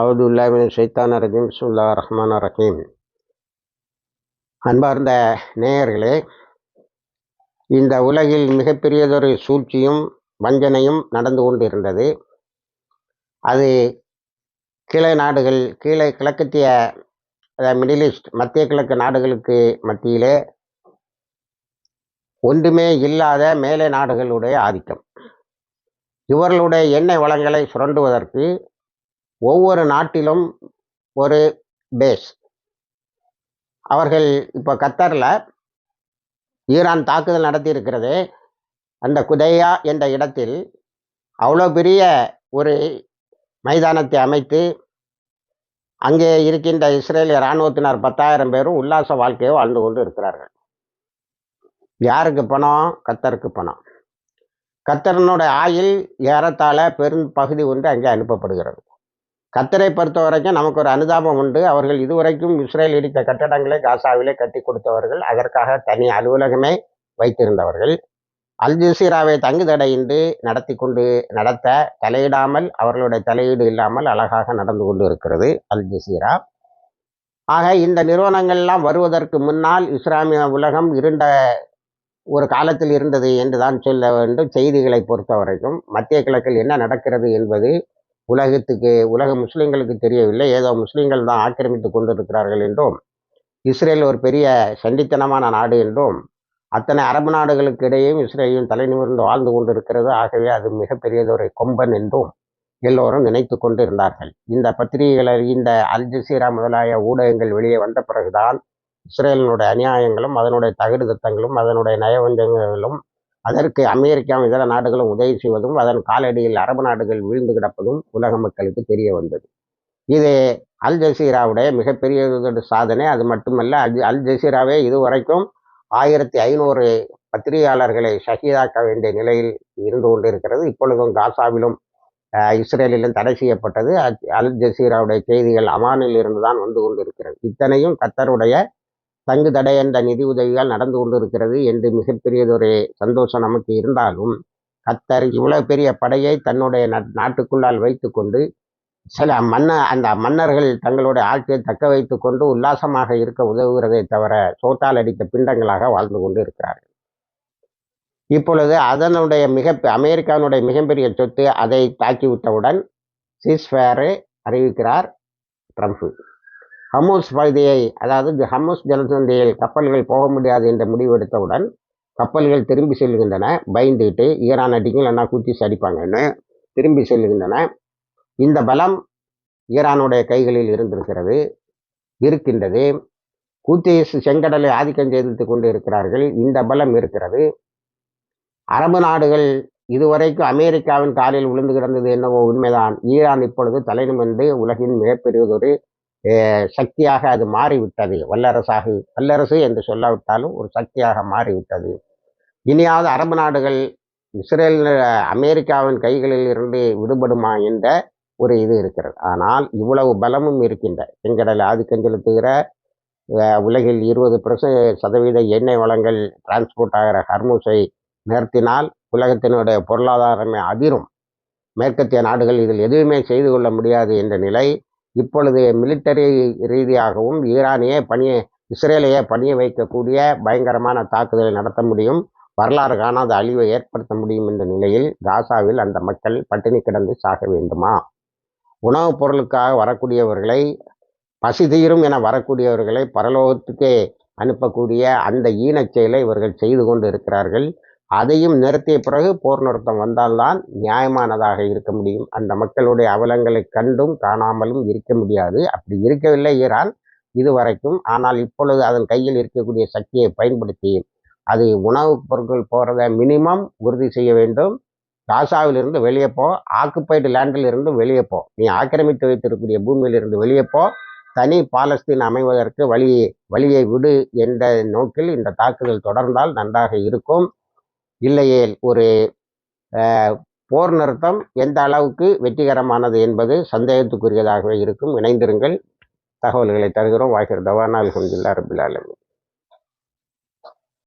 அவுதுல்லாமின் ஷைத்தான ரஜீம். சுல்லா ரஹ்மான் ரஹீம். அன்பார்ந்த நேயர்களே இந்த உலகில் மிகப்பெரியதொரு சூழ்ச்சியும் வஞ்சனையும் நடந்து கொண்டிருந்தது. அது கீழே நாடுகள் கீழே கிழக்கத்திய மிடில் ஈஸ்ட் மத்திய கிழக்கு நாடுகளுக்கு மத்தியிலே ஒன்றுமே இல்லாத மேலே நாடுகளுடைய ஆதிக்கம். இவர்களுடைய எண்ணெய் வளங்களை சுரண்டுவதற்கு ஒவ்வொரு நாட்டிலும் ஒரு பேஸ் அவர்கள் இப்போ கத்தரில் ஈரான் தாக்குதல் நடத்தி இருக்கிறது அந்த குதையா என்ற இடத்தில் அவ்வளோ பெரிய ஒரு மைதானத்தை அமைத்து அங்கே இருக்கின்ற இஸ்ரேலிய இராணுவத்தினர் பத்தாயிரம் பேரும் உல்லாச வாழ்க்கையை வாழ்ந்து கொண்டு இருக்கிறார்கள். யாருக்கு பணம்? கத்தருக்கு பணம். கத்தரனுடைய ஆயில் ஏறத்தாழ பெரும் பகுதி ஒன்று அங்கே அனுப்பப்படுகிறது. கத்தரை பொறுத்த வரைக்கும் நமக்கு ஒரு அனுதாபம் உண்டு. அவர்கள் இதுவரைக்கும் இஸ்ரேல் இடித்த கட்டடங்களை காசாவிலே கட்டி கொடுத்தவர்கள் அதற்காக தனி அலுவலகமே வைத்திருந்தவர்கள். அல் ஜசீராவை தங்கு தடையின்றி நடத்தி கொண்டு நடத்த தலையிடாமல் அவர்களுடைய தலையீடு இல்லாமல் அழகாக நடந்து கொண்டு இருக்கிறது அல் ஜசீரா. ஆக இந்த நிறுவனங்கள்லாம் வருவதற்கு முன்னால் இஸ்லாமிய உலகம் இருண்ட ஒரு காலத்தில் இருந்தது என்று தான் சொல்ல வேண்டும். செய்திகளை பொறுத்த வரைக்கும் மத்திய கிழக்கில் என்ன நடக்கிறது என்பது உலகத்துக்கு உலக முஸ்லீம்களுக்கு தெரியவில்லை. ஏதோ முஸ்லீம்கள் தான் ஆக்கிரமித்து கொண்டிருக்கிறார்கள் என்றும் இஸ்ரேல் ஒரு பெரிய சண்டித்தனமான நாடு என்றும் அத்தனை அரபு நாடுகளுக்கு இடையேயும் இஸ்ரேலையும் தலை நிமிர்ந்து வாழ்ந்து கொண்டிருக்கிறது. ஆகவே அது மிகப்பெரியதொரு கொம்பன் என்றும் எல்லோரும் நினைத்து கொண்டு இருந்தார்கள் இந்த பத்திரிகைகள் இந்த அல் ஜசீரா முதலாய ஊடகங்கள் வெளியே வந்த பிறகுதான் இஸ்ரேலினுடைய அநியாயங்களும் அதனுடைய தகுடு தத்தங்களும் அதனுடைய நயவஞ்சங்களும் அதற்கு அமெரிக்காவும் இதர நாடுகளும் உதவி செய்வதும் அதன் காலடியில் அரபு நாடுகள் வீழ்ந்து கிடப்பதும் உலக மக்களுக்கு தெரிய வந்தது. இது அல் ஜசீராவுடைய மிகப்பெரிய சாதனை. அது மட்டுமல்ல அல் அல் ஜசீராவே இதுவரைக்கும் ஆயிரத்தி ஐநூறு பத்திரிகையாளர்களை ஷஹீதாக்க வேண்டிய நிலையில் இருந்து கொண்டிருக்கிறது. இப்பொழுதும் காசாவிலும் இஸ்ரேலிலும் தடை செய்யப்பட்டது. அல் ஜசீராவுடைய செய்திகள் அமானில் இருந்து தான் வந்து கொண்டிருக்கிறது. இத்தனையும் கத்தருடைய தங்கு தடை என்ற நிதி உதவிகள் நடந்து கொண்டிருக்கிறது என்று மிகப்பெரியதொரு சந்தோஷம் நமக்கு இருந்தாலும் கத்தர் இவ்வளவு பெரிய படையை தன்னுடைய நாட்டுக்குள்ளால் வைத்து கொண்டு சில மன்ன அந்த மன்னர்கள் தங்களுடைய ஆட்சியை தக்க வைத்து கொண்டு உல்லாசமாக இருக்க உதவுகிறதை தவிர சோட்டால் அடித்த பிண்டங்களாக வாழ்ந்து கொண்டு இருக்கிறார்கள் இப்பொழுது அதனுடைய மிக அமெரிக்காவினுடைய மிகப்பெரிய சொத்து அதை தாக்கிவிட்டவுடன் சீஸ்ஃபேரை அறிவிக்கிறார் ட்ரம்ப் ஹமூஸ் பகுதியை அதாவது ஹமூஸ் ஜலசந்தியில் கப்பல்கள் போக முடியாது என்ற முடிவெடுத்தவுடன் கப்பல்கள் திரும்பி செல்கின்றன பயந்துகிட்டு ஈரான் அடிக்கும் என்ன குத்தி அடிப்பாங்கன்னு திரும்பி செல்கின்றன. இந்த பலம் ஈரானுடைய கைகளில் இருந்திருக்கிறது இருக்கின்றது. கூத்திஸ் செங்கடலை ஆதிக்கம் செய்து கொண்டு இருக்கிறார்கள் இந்த பலம் இருக்கிறது. அரபு நாடுகள் இதுவரைக்கும் அமெரிக்காவின் காலில் விழுந்து கிடந்தது என்னவோ உண்மைதான். ஈரான் இப்பொழுது தலைநிமிர்ந்து உலகின் மிகப்பெரியதொரு சக்தியாக அது மாறிவிட்டது. வல்லரசாக வல்லரசு என்று சொல்லாவிட்டாலும் ஒரு சக்தியாக மாறிவிட்டது. இனியாவது அரபு நாடுகள் இஸ்ரேல் அமெரிக்காவின் கைகளில் இருந்து விடுபடுமா என்ற ஒரு இது இருக்கிறது. ஆனால் இவ்வளவு பலமும் இருக்கின்ற செங்கடல் ஆதிக்கம் செலுத்துகிற உலகில் இருபது பிரச சதவீத எண்ணெய் வளங்கள் டிரான்ஸ்போர்ட் ஆகிற ஹர்மூஸை நிறுத்தினால் உலகத்தினுடைய பொருளாதாரமே அதிரும். மேற்கத்திய நாடுகள் இதில் எதுவுமே செய்து கொள்ள முடியாது என்ற நிலை இப்பொழுது மிலிட்டரி ரீதியாகவும் ஈரானையே பணிய இஸ்ரேலையே பணிய வைக்கக்கூடிய பயங்கரமான தாக்குதலை நடத்த முடியும். வரலாறு காணாத அழிவை ஏற்படுத்த முடியும் என்ற நிலையில் காசாவில் அந்த மக்கள் பட்டினி கிடந்து சாக வேண்டுமா? உணவுப் பொருளுக்காக வரக்கூடியவர்களை பசி தீரும் என வரக்கூடியவர்களை பரலோகத்துக்கே அனுப்பக்கூடிய அந்த ஈனச் செயலை இவர்கள் செய்து கொண்டு இருக்கிறார்கள். அதையும் நிறுத்திய பிறகு போர் நிறுத்தம் வந்தால்தான் நியாயமானதாக இருக்க முடியும். அந்த மக்களுடைய அவலங்களை கண்டும் காணாமலும் இருக்க முடியாது. அப்படி இருக்கவில்லை ஈரான் இதுவரைக்கும். ஆனால் இப்பொழுது அதன் கையில் இருக்கக்கூடிய சக்தியை பயன்படுத்தி அது உணவுப் பொருட்கள் போகிறத மினிமம் உறுதி செய்ய வேண்டும். காசாவிலிருந்து வெளியே போ. ஆக்குப்பைடு லேண்டில் இருந்து வெளியே போ. நீ ஆக்கிரமித்து வைத்திருக்கக்கூடிய பூமியிலிருந்து வெளியே போ. தனி பாலஸ்தீன் அமைவதற்கு வழி வழியை விடு என்ற நோக்கில் இந்த தாக்குதல் தொடர்ந்தால் நன்றாக இருக்கும். இல்லையேல் ஒரு போர் நிறுத்தம் எந்த அளவுக்கு வெற்றிகரமானது என்பது சந்தேகத்துக்குரியதாகவே இருக்கும் இணைந்திருங்கள் தகவல்களை தருகிறோம் வாகிர் தவானால் கொண்டுள்ள அரபில்